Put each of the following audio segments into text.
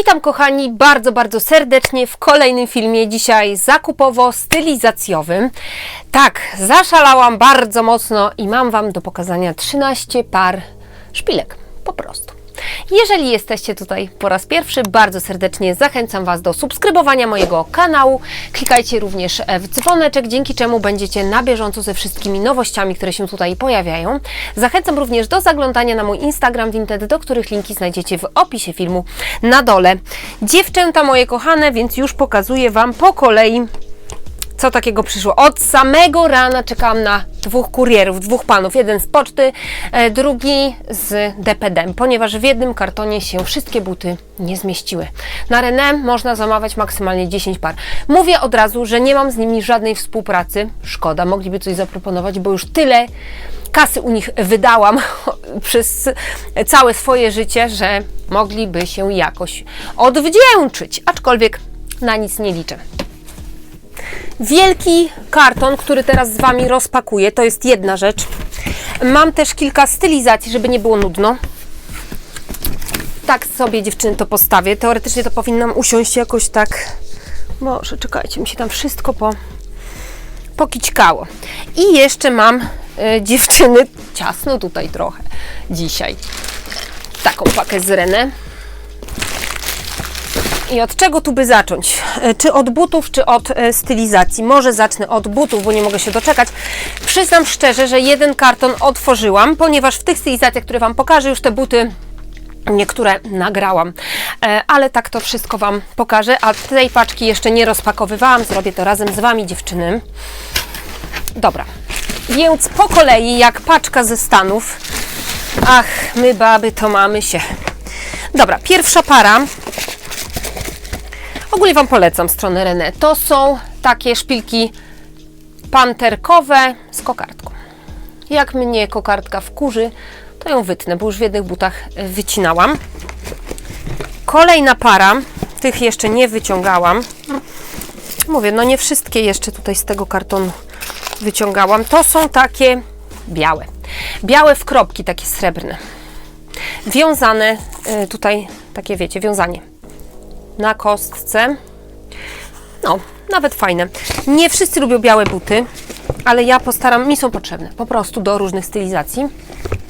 Witam kochani bardzo, bardzo serdecznie w kolejnym filmie, dzisiaj zakupowo-stylizacjowym. Tak, zaszalałam bardzo mocno i mam Wam do pokazania 13 par szpilek, po prostu. Jeżeli jesteście tutaj po raz pierwszy, bardzo serdecznie zachęcam Was do subskrybowania mojego kanału. Klikajcie również w dzwoneczek, dzięki czemu będziecie na bieżąco ze wszystkimi nowościami, które się tutaj pojawiają. Zachęcam również do zaglądania na mój Instagram Vinted, do których linki znajdziecie w opisie filmu na dole. Dziewczęta moje kochane, więc już pokazuję Wam po kolei co takiego przyszło. Od samego rana czekałam na dwóch kurierów, dwóch panów. Jeden z poczty, e, drugi z DPD, ponieważ w jednym kartonie się wszystkie buty nie zmieściły. Na René można zamawiać maksymalnie 10 par. Mówię od razu, że nie mam z nimi żadnej współpracy. Szkoda, mogliby coś zaproponować, bo już tyle kasy u nich wydałam przez całe swoje życie, że mogliby się jakoś odwdzięczyć. Aczkolwiek na nic nie liczę. Wielki karton, który teraz z Wami rozpakuję, to jest jedna rzecz. Mam też kilka stylizacji, żeby nie było nudno. Tak sobie dziewczyny to postawię. Teoretycznie to powinnam usiąść jakoś tak. Może czekajcie, mi się tam wszystko po, pokićkało. I jeszcze mam e, dziewczyny, ciasno tutaj trochę dzisiaj. Taką pakę z René. I od czego tu by zacząć? E, Czy od butów, czy od e, stylizacji? Może zacznę od butów, bo nie mogę się doczekać. Przyznam szczerze, że jeden karton otworzyłam, ponieważ w tych stylizacjach, które Wam pokażę, już te buty niektóre nagrałam, E, ale tak to wszystko Wam pokażę, a tej paczki jeszcze nie rozpakowywałam, zrobię to razem z Wami dziewczyny. Dobra, więc po kolei jak paczka ze Stanów, ach, my baby to mamy się. Dobra, pierwsza para, Ogólnie Wam polecam stronę René. To są takie szpilki panterkowe z kokardką. Jak mnie kokardka wkurzy, to ją wytnę, bo już w jednych butach wycinałam. Kolejna para, tych jeszcze nie wyciągałam. Mówię, no nie wszystkie jeszcze tutaj z tego kartonu wyciągałam. To są takie białe. Białe w kropki, takie srebrne. Wiązane, e, tutaj takie wiecie, wiązanie na kostce. No, nawet fajne. Nie wszyscy lubią białe buty, ale ja postaram, mi są potrzebne po prostu do różnych stylizacji.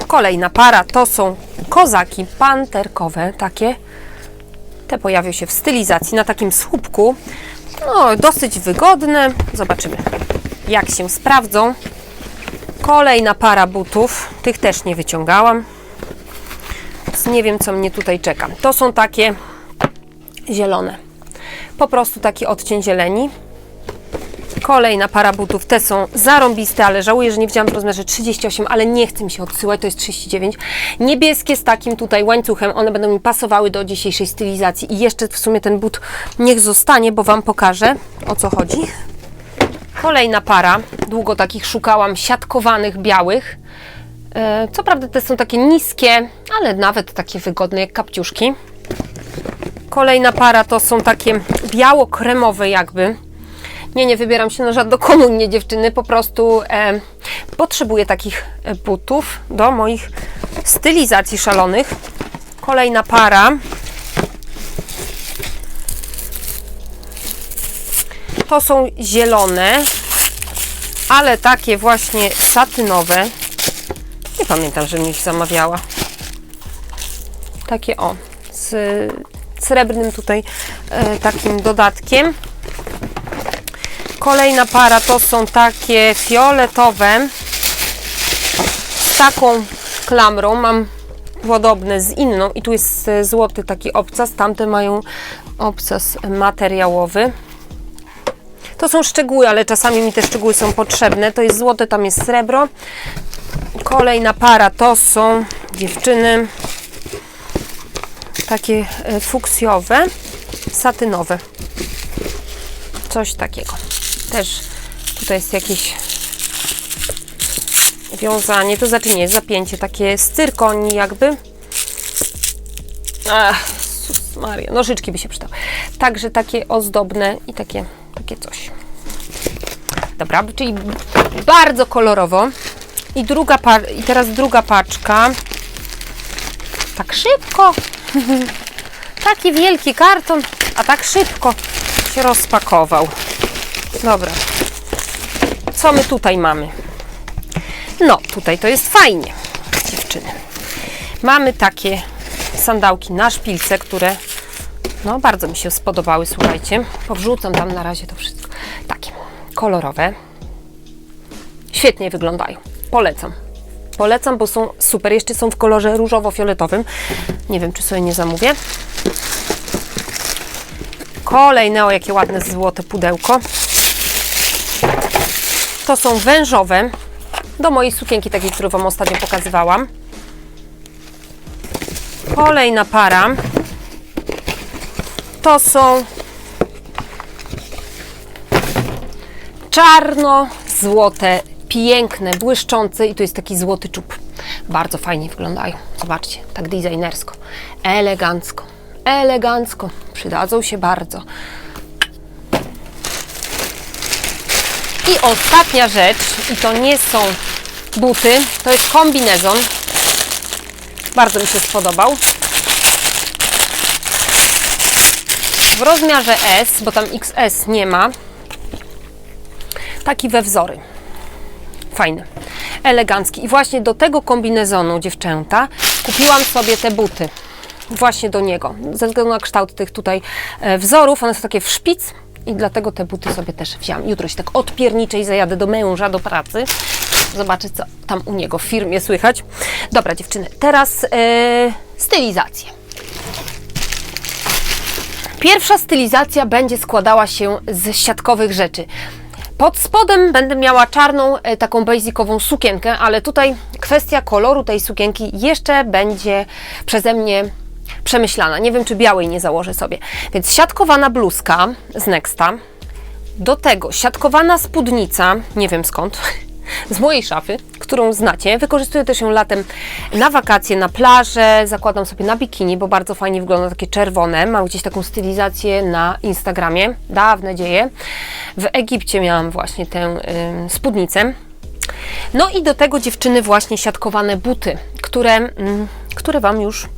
Kolejna para to są kozaki panterkowe, takie. Te pojawią się w stylizacji na takim słupku. No, dosyć wygodne. Zobaczymy, jak się sprawdzą. Kolejna para butów. Tych też nie wyciągałam. Więc nie wiem, co mnie tutaj czeka. To są takie zielone. Po prostu taki odcień zieleni. Kolejna para butów, te są zarąbiste, ale żałuję, że nie widziałam w rozmiarze 38, ale nie chcę mi się odsyłać, to jest 39. Niebieskie z takim tutaj łańcuchem, one będą mi pasowały do dzisiejszej stylizacji i jeszcze w sumie ten but niech zostanie, bo Wam pokażę o co chodzi. Kolejna para, długo takich szukałam, siatkowanych, białych. E, Co prawda te są takie niskie, ale nawet takie wygodne jak kapciuszki. Kolejna para to są takie biało-kremowe jakby. Nie, nie wybieram się na żadną komunię dziewczyny, po prostu e, potrzebuję takich e, butów do moich stylizacji szalonych. Kolejna para. To są zielone, ale takie właśnie satynowe. Nie pamiętam, że mi ich zamawiała. Takie o, z srebrnym tutaj e, takim dodatkiem. Kolejna para to są takie fioletowe z taką klamrą. Mam podobne z inną i tu jest e, złoty taki obcas, tamte mają obcas materiałowy. To są szczegóły, ale czasami mi te szczegóły są potrzebne. To jest złote, tam jest srebro. Kolejna para to są dziewczyny takie e, fuksjowe, satynowe. Coś takiego. Też tutaj jest jakieś wiązanie, to znaczy nie, zapięcie takie z cyrkonii jakby. Ach, Maria, nożyczki by się przydały. Także takie ozdobne i takie, takie coś. Dobra, czyli bardzo kolorowo. I druga par- i teraz druga paczka. Tak szybko. Taki wielki karton, a tak szybko się rozpakował. Dobra. Co my tutaj mamy? No, tutaj to jest fajnie, dziewczyny. Mamy takie sandałki na szpilce, które no bardzo mi się spodobały, słuchajcie. Powrzucam tam na razie to wszystko. Takie kolorowe. Świetnie wyglądają. Polecam. Polecam, bo są super. Jeszcze są w kolorze różowo-fioletowym. Nie wiem, czy sobie nie zamówię. Kolejne, o jakie ładne złote pudełko. To są wężowe do mojej sukienki, takiej, którą Wam ostatnio pokazywałam. Kolejna para. To są czarno-złote, piękne, błyszczące i tu jest taki złoty czub. Bardzo fajnie wyglądają. Zobaczcie, tak designersko, elegancko, elegancko. Przydadzą się bardzo. I ostatnia rzecz, i to nie są buty, to jest kombinezon. Bardzo mi się spodobał. W rozmiarze S, bo tam XS nie ma. Taki we wzory. Fajny, elegancki. I właśnie do tego kombinezonu, dziewczęta, kupiłam sobie te buty. Właśnie do niego. Ze względu na kształt tych tutaj e, wzorów. One są takie w szpic i dlatego te buty sobie też wziąłam. Jutro się tak odpierniczej zajadę do męża, do pracy. Zobaczę, co tam u niego w firmie słychać. Dobra, dziewczyny, teraz e, stylizację. Pierwsza stylizacja będzie składała się z siatkowych rzeczy. Pod spodem będę miała czarną, e, taką basicową sukienkę, ale tutaj kwestia koloru tej sukienki jeszcze będzie przeze mnie przemyślana. Nie wiem, czy białej nie założę sobie. Więc siatkowana bluzka z Nexta. Do tego siatkowana spódnica, nie wiem skąd, z mojej szafy, którą znacie. Wykorzystuję też ją latem na wakacje, na plażę, zakładam sobie na bikini, bo bardzo fajnie wygląda takie czerwone. Mam gdzieś taką stylizację na Instagramie, dawne dzieje. W Egipcie miałam właśnie tę y, spódnicę. No i do tego dziewczyny właśnie siatkowane buty, które, mm, które Wam już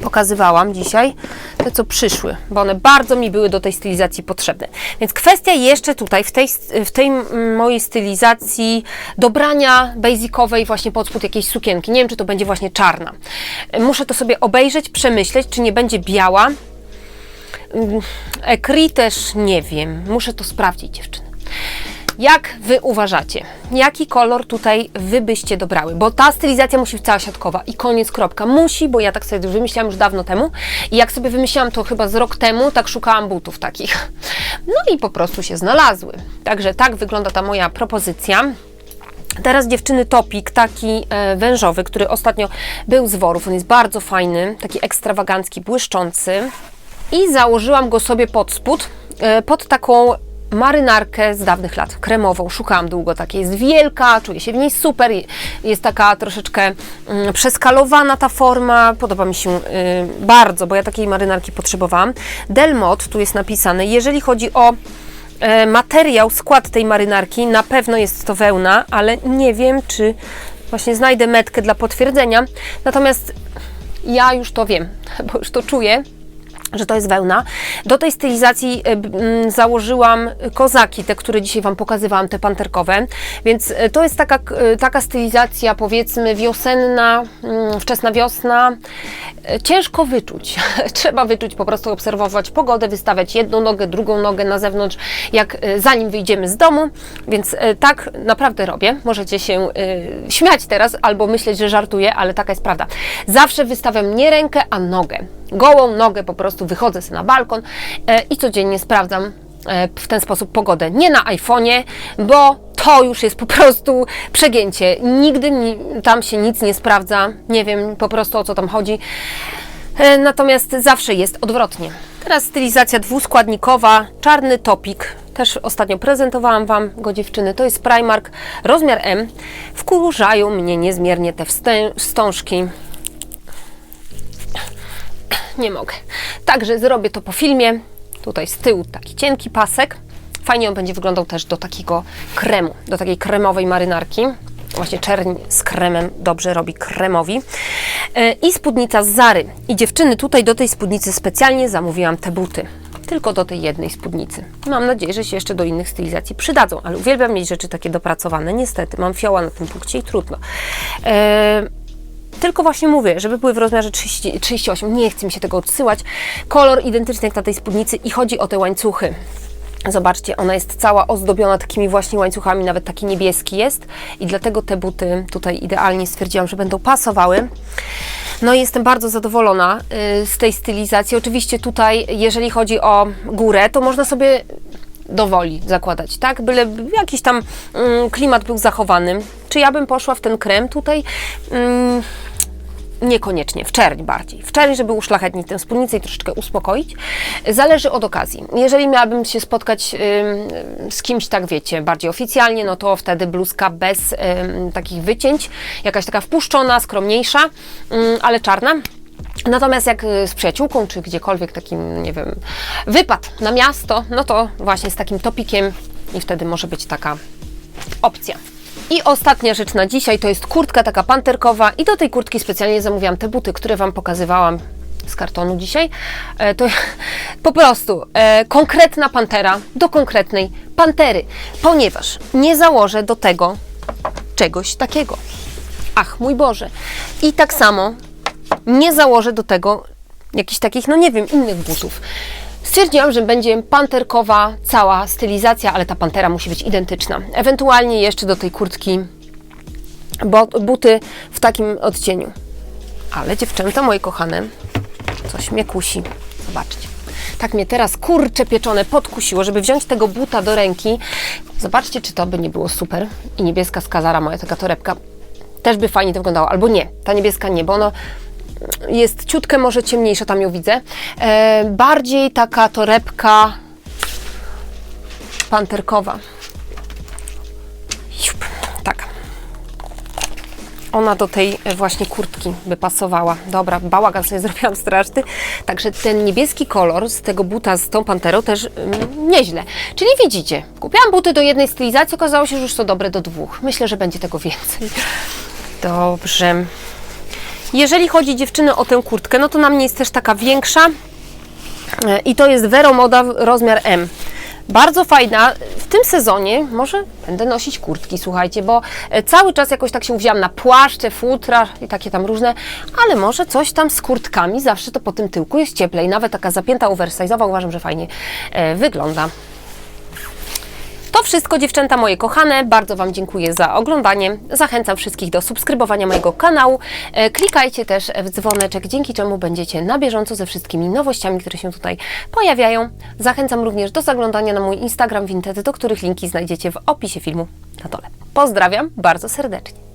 pokazywałam dzisiaj, te co przyszły, bo one bardzo mi były do tej stylizacji potrzebne. Więc kwestia jeszcze tutaj, w tej, w tej mojej stylizacji dobrania basicowej właśnie pod spód jakiejś sukienki. Nie wiem, czy to będzie właśnie czarna. Muszę to sobie obejrzeć, przemyśleć, czy nie będzie biała. Ekri też nie wiem. Muszę to sprawdzić, dziewczyny. Jak Wy uważacie? Jaki kolor tutaj Wy byście dobrały? Bo ta stylizacja musi być cała siatkowa i koniec, kropka. Musi, bo ja tak sobie wymyślałam już dawno temu i jak sobie wymyślałam to chyba z rok temu, tak szukałam butów takich. No i po prostu się znalazły. Także tak wygląda ta moja propozycja. Teraz dziewczyny topik, taki e, wężowy, który ostatnio był z worów. On jest bardzo fajny, taki ekstrawagancki, błyszczący. I założyłam go sobie pod spód, e, pod taką marynarkę z dawnych lat, kremową. Szukałam długo takiej. Jest wielka, czuję się w niej super. Jest taka troszeczkę mm, przeskalowana ta forma. Podoba mi się y, bardzo, bo ja takiej marynarki potrzebowałam. Delmot, tu jest napisane, jeżeli chodzi o e, materiał, skład tej marynarki, na pewno jest to wełna, ale nie wiem, czy właśnie znajdę metkę dla potwierdzenia. Natomiast ja już to wiem, bo już to czuję że to jest wełna. Do tej stylizacji y, założyłam kozaki, te, które dzisiaj Wam pokazywałam, te panterkowe, więc y, to jest taka, y, taka stylizacja powiedzmy wiosenna, y, wczesna wiosna. Ciężko wyczuć. Trzeba wyczuć, po prostu obserwować pogodę, wystawiać jedną nogę, drugą nogę na zewnątrz, jak zanim wyjdziemy z domu, więc tak naprawdę robię. Możecie się śmiać teraz albo myśleć, że żartuję, ale taka jest prawda. Zawsze wystawiam nie rękę, a nogę gołą nogę, po prostu wychodzę sobie na balkon e, i codziennie sprawdzam e, w ten sposób pogodę. Nie na iPhone'ie, bo to już jest po prostu przegięcie. Nigdy mi, tam się nic nie sprawdza. Nie wiem po prostu o co tam chodzi. E, natomiast zawsze jest odwrotnie. Teraz stylizacja dwuskładnikowa, czarny topik. Też ostatnio prezentowałam Wam go dziewczyny. To jest Primark, rozmiar M. Wkurzają mnie niezmiernie te wstążki nie mogę. Także zrobię to po filmie. Tutaj z tyłu taki cienki pasek. Fajnie on będzie wyglądał też do takiego kremu, do takiej kremowej marynarki. Właśnie czerń z kremem dobrze robi kremowi. E, I spódnica z Zary. I dziewczyny, tutaj do tej spódnicy specjalnie zamówiłam te buty. Tylko do tej jednej spódnicy. Mam nadzieję, że się jeszcze do innych stylizacji przydadzą, ale uwielbiam mieć rzeczy takie dopracowane. Niestety, mam fioła na tym punkcie i trudno. E, tylko właśnie mówię, żeby były w rozmiarze 30, 38. Nie chcę mi się tego odsyłać. Kolor identyczny jak na tej spódnicy i chodzi o te łańcuchy. Zobaczcie, ona jest cała ozdobiona takimi właśnie łańcuchami, nawet taki niebieski jest i dlatego te buty tutaj idealnie stwierdziłam, że będą pasowały. No i jestem bardzo zadowolona y, z tej stylizacji. Oczywiście tutaj, jeżeli chodzi o górę, to można sobie dowoli zakładać, tak? Byle jakiś tam mm, klimat był zachowany. Czy ja bym poszła w ten krem tutaj? Niekoniecznie, w czerń bardziej. W czerń, żeby uszlachetnić tę spódnicę i troszeczkę uspokoić. Zależy od okazji. Jeżeli miałabym się spotkać z kimś, tak wiecie, bardziej oficjalnie, no to wtedy bluzka bez takich wycięć, jakaś taka wpuszczona, skromniejsza, ale czarna. Natomiast jak y, z przyjaciółką, czy gdziekolwiek takim, nie wiem, wypad na miasto, no to właśnie z takim topikiem i wtedy może być taka opcja. I ostatnia rzecz na dzisiaj to jest kurtka taka panterkowa i do tej kurtki specjalnie zamówiłam te buty, które Wam pokazywałam z kartonu dzisiaj. E, to po prostu e, konkretna pantera do konkretnej pantery, ponieważ nie założę do tego czegoś takiego. Ach, mój Boże. I tak samo nie założę do tego jakichś takich, no nie wiem, innych butów. Stwierdziłam, że będzie panterkowa cała stylizacja, ale ta pantera musi być identyczna. Ewentualnie jeszcze do tej kurtki buty w takim odcieniu. Ale dziewczęta moje kochane, coś mnie kusi. Zobaczcie. Tak mnie teraz kurcze pieczone podkusiło, żeby wziąć tego buta do ręki. Zobaczcie, czy to by nie było super. I niebieska skazara, moja taka torebka, też by fajnie to wyglądało. Albo nie, ta niebieska nie, bo ono jest ciutkę może ciemniejsza, tam ją widzę. E, bardziej taka torebka panterkowa. Tak. Ona do tej e, właśnie kurtki by pasowała. Dobra, bałagan sobie zrobiłam straszny. Także ten niebieski kolor z tego buta z tą panterą też mm, nieźle. Czyli widzicie, kupiłam buty do jednej stylizacji, okazało się, że już są dobre do dwóch. Myślę, że będzie tego więcej. Dobrze. Jeżeli chodzi dziewczyny o tę kurtkę, no to na mnie jest też taka większa E, i to jest Vero Moda rozmiar M. Bardzo fajna. W tym sezonie może będę nosić kurtki, słuchajcie, bo e, cały czas jakoś tak się uwzięłam na płaszcze, futra i takie tam różne, ale może coś tam z kurtkami, zawsze to po tym tyłku jest cieplej. Nawet taka zapięta oversize'owa uważam, że fajnie e, wygląda. To wszystko dziewczęta moje kochane. Bardzo Wam dziękuję za oglądanie. Zachęcam wszystkich do subskrybowania mojego kanału. E, Klikajcie też w dzwoneczek, dzięki czemu będziecie na bieżąco ze wszystkimi nowościami, które się tutaj pojawiają. Zachęcam również do zaglądania na mój Instagram Vinted, do których linki znajdziecie w opisie filmu na dole. Pozdrawiam bardzo serdecznie.